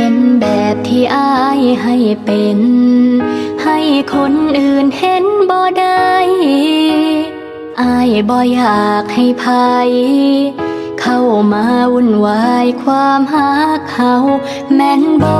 เป็นแบบที่อายให้เป็น ให้คนอื่นเห็นบ่ได้อายบ่อยากให้ภัย เข้ามาวุ่นวายความหักเขาแม่นบ่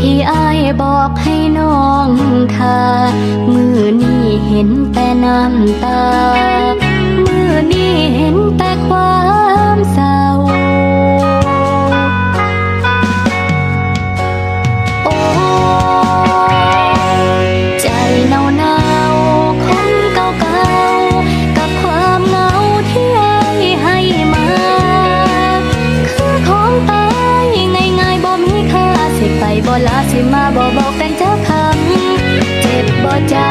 ที่อายบอกให้น้องทามือนี้เห็นแต่น้ำตา มือนี้เห็นแต่ความ สิมาบอกบอกแต่งเธอคำเจ็บบ่จ้า